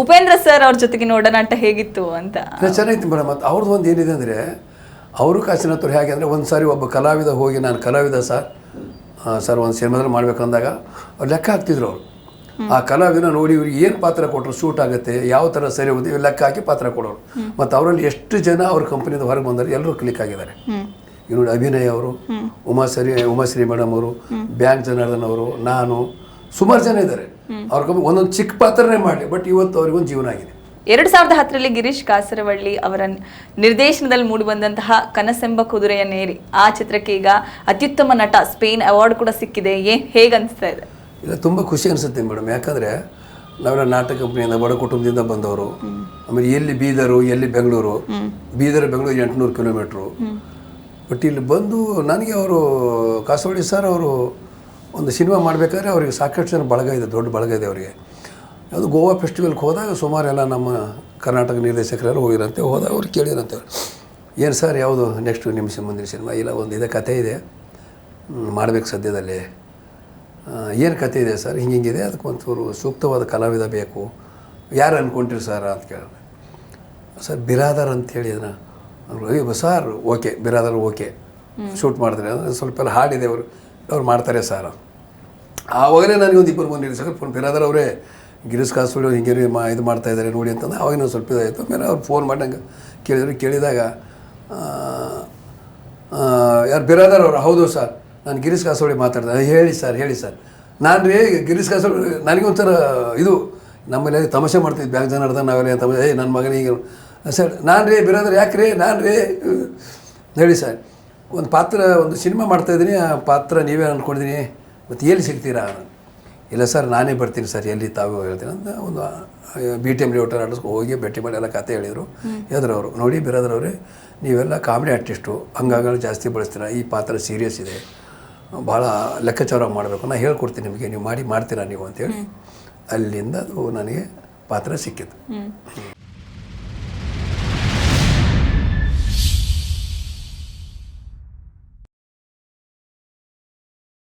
Upendra sir ಅವ್ರ ಜೊತೆಗಿನ ಒಡನಾಟ ಹೇಗಿತ್ತು ಅಂತ. ಚೆನ್ನಾಗಿತ್ತು ಮೇಡಮ್. ಮತ್ತು ಅವ್ರದ್ದು ಒಂದು ಏನಿದೆ ಅಂದರೆ ಅವರು ಕಾಸಿನತ್ತವ್ರು ಹೇಗೆ ಅಂದರೆ ಒಂದು ಸಾರಿ ಒಬ್ಬ ಕಲಾವಿದ ಹೋಗಿ ನಾನು ಕಲಾವಿದ ಸರ್ ಸರ್ ಒಂದು ಸಿನಿಮಾದಲ್ಲಿ ಮಾಡ್ಬೇಕಂದಾಗ ಅವ್ರು ಲೆಕ್ಕ ಹಾಕ್ತಿದ್ರು ಅವರು. ಆ ಕಲಾವಿದನ ನೋಡಿ ಇವ್ರಿಗೆ ಏನು ಪಾತ್ರ ಕೊಟ್ಟರು ಶೂಟ್ ಆಗುತ್ತೆ ಯಾವ ಥರ ಸರಿ ಹೋಗುತ್ತೆ ಇವ್ರು ಲೆಕ್ಕ ಹಾಕಿ ಪಾತ್ರ ಕೊಡೋರು. ಮತ್ತು ಅವರಲ್ಲಿ ಎಷ್ಟು ಜನ ಅವ್ರ ಕಂಪ್ನಿಯಿಂದ ಹೊರಗೆ ಬಂದರೆ ಎಲ್ಲರೂ ಕ್ಲಿಕ್ ಆಗಿದ್ದಾರೆ. ಇವ್ರು ನೋಡಿ ಅಭಿನಯ್ ಅವರು ಉಮಾಶ್ರೀ ಉಮಾಶ್ರೀ ಮೇಡಮ್ ಅವರು ಬ್ಯಾಂಕ್ ಜನಾರ್ದನ್ ಅವರು ನಾನು ಸುಮಾರು ಜನ ಇದ್ದಾರೆ ಅವ್ರ ಒಂದೊಂದು ಚಿಕ್ಕ ಪಾತ್ರನೇ ಮಾಡಲಿ ಬಟ್ ಇವತ್ತು ಅವ್ರಿಗೊಂದು ಜೀವನ ಆಗಿದೆ. ಎರಡು ಸಾವಿರದ ಹತ್ತರಲ್ಲಿ ಗಿರೀಶ್ ಕಾಸರವಳ್ಳಿ ಅವರ ನಿರ್ದೇಶನದಲ್ಲಿ ಮೂಡಿ ಬಂದಂತಹ ಕನಸೆಂಬ ಕುದುರೆಯ ನೇರಿ. ಆ ಚಿತ್ರಕ್ಕೆ ಈಗ ಅತ್ಯುತ್ತಮ ನಟ ಸ್ಪೇನ್ ಅವಾರ್ಡ್ ಕೂಡ ಸಿಕ್ಕಿದೆ. ಏನ್ ಹೇಗನ್ಸ್ತಾ ಇದೆ? ಇಲ್ಲ ತುಂಬ ಖುಷಿ ಅನಿಸುತ್ತೆ ಮೇಡಮ್. ಯಾಕಂದರೆ ನಾವೆಲ್ಲ ನಾಟಕ ಕಂಪ್ನಿಯಿಂದ ಬಡ ಕುಟುಂಬದಿಂದ ಬಂದವರು. ಆಮೇಲೆ ಎಲ್ಲಿ ಬೀದರು ಎಲ್ಲಿ ಬೆಂಗಳೂರು. ಬೀದರ್ ಬೆಂಗಳೂರು ಎಂಟುನೂರು ಕಿಲೋಮೀಟ್ರು. ಬಟ್ ಇಲ್ಲಿ ಬಂದು ನನಗೆ ಅವರು ಕಾಸವಾಡಿ ಸರ್ ಅವರು ಒಂದು ಸಿನಿಮಾ ಮಾಡಬೇಕಾದ್ರೆ ಅವರಿಗೆ ಸಾಕಷ್ಟು ಜನ ಬಳಗ ಇದೆ ದೊಡ್ಡ ಬಳಗ ಇದೆ ಅವರಿಗೆ. ಅದು ಗೋವಾ ಫೆಸ್ಟಿವಲ್ಗೆ ಹೋದಾಗ ಸುಮಾರು ಎಲ್ಲ ನಮ್ಮ ಕರ್ನಾಟಕ ನಿರ್ದೇಶಕರೆಲ್ಲ ಹೋಗಿರಂತೆ ಹೋದಾಗ ಅವ್ರು ಕೇಳಿರಂತೆ ಏನು ಸರ್ ಯಾವುದು ನೆಕ್ಸ್ಟು ನಿಮ್ಮ ಮುಂದಿನ ಸಿನಿಮಾ? ಇಲ್ಲ ಒಂದು ಇದೆ ಕತೆ ಇದೆ. ಮಾಡಬೇಕು ಸದ್ಯದಲ್ಲಿ. ಏನು ಕತೆ ಇದೆ ಸರ್? ಹಿಂಗೆ ಹಿಂಗಿದೆ ಅದಕ್ಕೆ ಒಂಚೂರು ಸೂಕ್ತವಾದ ಕಲಾವಿದ ಬೇಕು. ಯಾರು ಅಂದ್ಕೊಂಡಿರಿ ಸರ್ ಅಂತ ಕೇಳಿದೆ. ಸರ್ ಬಿರಾದರ್ ಅದನ್ನ. ಅವರು ಅಯ್ಯೋ sir okay Biradar okay. Shoot ಮಾಡಿದ್ರೆ ಅಂದರೆ ಸ್ವಲ್ಪ ಎಲ್ಲ ಹಾಡಿದೆ ಅವರು. ಅವ್ರು ಮಾಡ್ತಾರೆ ಸರ್ ಆವಾಗಲೇ ನನಗೆ ಒಂದು ಇಬ್ಬರು ಬಂದಿರಿ ಸರ್. ಫೋನ್ ಬಿರಾದರ್ ಅವರೇ, ಗಿರೀಶ್ ಕಾಸೋಳಿ ಹಿಂಗೆ ಮಾ ಇದು ಮಾಡ್ತಾ ಇದ್ದಾರೆ ನೋಡಿ ಅಂತಂದ್ರೆ ಅವಾಗ ನಾನು ಸ್ವಲ್ಪ ಇದಾಯಿತು. ಆಮೇಲೆ ಅವ್ರು ಫೋನ್ ಮಾಡಿ ನಂಗೆ ಕೇಳಿದ್ರು. ಕೇಳಿದಾಗ ಯಾರು ಬಿರಾದರ್ ಅವರು, ಹೌದು ಸರ್, ನಾನು ಗಿರೀಶ್ ಕಾಸೋಳಿ ಮಾತಾಡ್ದೆ. ಹೇಳಿ ಸರ್ ಹೇಳಿ ಸರ್. ನಾನು ರೀ, ಗಿರೀಶ್ ಕಾಸೋಳಿ ನನಗೊಂಥರ ಇದು, ನಮ್ಮಲ್ಲಿ ತಮಾಷೆ ಮಾಡ್ತಿದ್ವಿ. ಬ್ಯಾಂಕ್ ಜನ ಅರ್ಧ ನಾವೆಲ್ಲ ತಮಾಷೆ ಏಯ್ ನನ್ನ ಮಗನಿಗೆ ಸರ್, ನಾನು ರೀ ಬಿರಾದರ್ ಯಾಕೆ ರೀ, ನಾನು ರೀ, ಹೇಳಿ ಸರ್. ಒಂದು ಪಾತ್ರ, ಒಂದು ಸಿನಿಮಾ ಮಾಡ್ತಾಯಿದ್ದೀನಿ ಆ ಪಾತ್ರ ನೀವೇ ಅಂದ್ಕೊಂಡಿದ್ದೀನಿ ಮತ್ತು ಎಲ್ಲಿ ಸಿಗ್ತೀರಾ? ಇಲ್ಲ ಸರ್ ನಾನೇ ಬರ್ತೀನಿ ಸರ್ ಎಲ್ಲಿ ತಾವು? ಹೇಳ್ತೀನಿ. ಅಂತ ಒಂದು ಬಿ ಟಿ ಎಂ ಲೇಔಟರ್ ಆಡಿಸ್ಕೊ ಹೋಗಿ ಭೇಟಿ ಮಾಡಿ ಎಲ್ಲ ಕತೆ ಹೇಳಿದರು. ಎದ್ರವರು ನೋಡಿ ಬಿರಾದ್ರವ್ರೆ ನೀವೆಲ್ಲ ಕಾಮಿಡಿ ಆರ್ಟಿಸ್ಟು ಹಂಗಾಗಲ್ಲ ಜಾಸ್ತಿ ಬಳಸ್ತೀರಾ? ಈ ಪಾತ್ರ ಸೀರಿಯಸ್ ಇದೆ. ಭಾಳ ಲೆಕ್ಕಾಚಾರ ಮಾಡಬೇಕು. ನಾನು ಹೇಳ್ಕೊಡ್ತೀನಿ ನಿಮಗೆ ನೀವು ಮಾಡಿ ಮಾಡ್ತೀರಾ ನೀವು? ಅಂತೇಳಿ ಅಲ್ಲಿಂದ ಅದು ನನಗೆ ಪಾತ್ರ ಸಿಕ್ಕಿತು.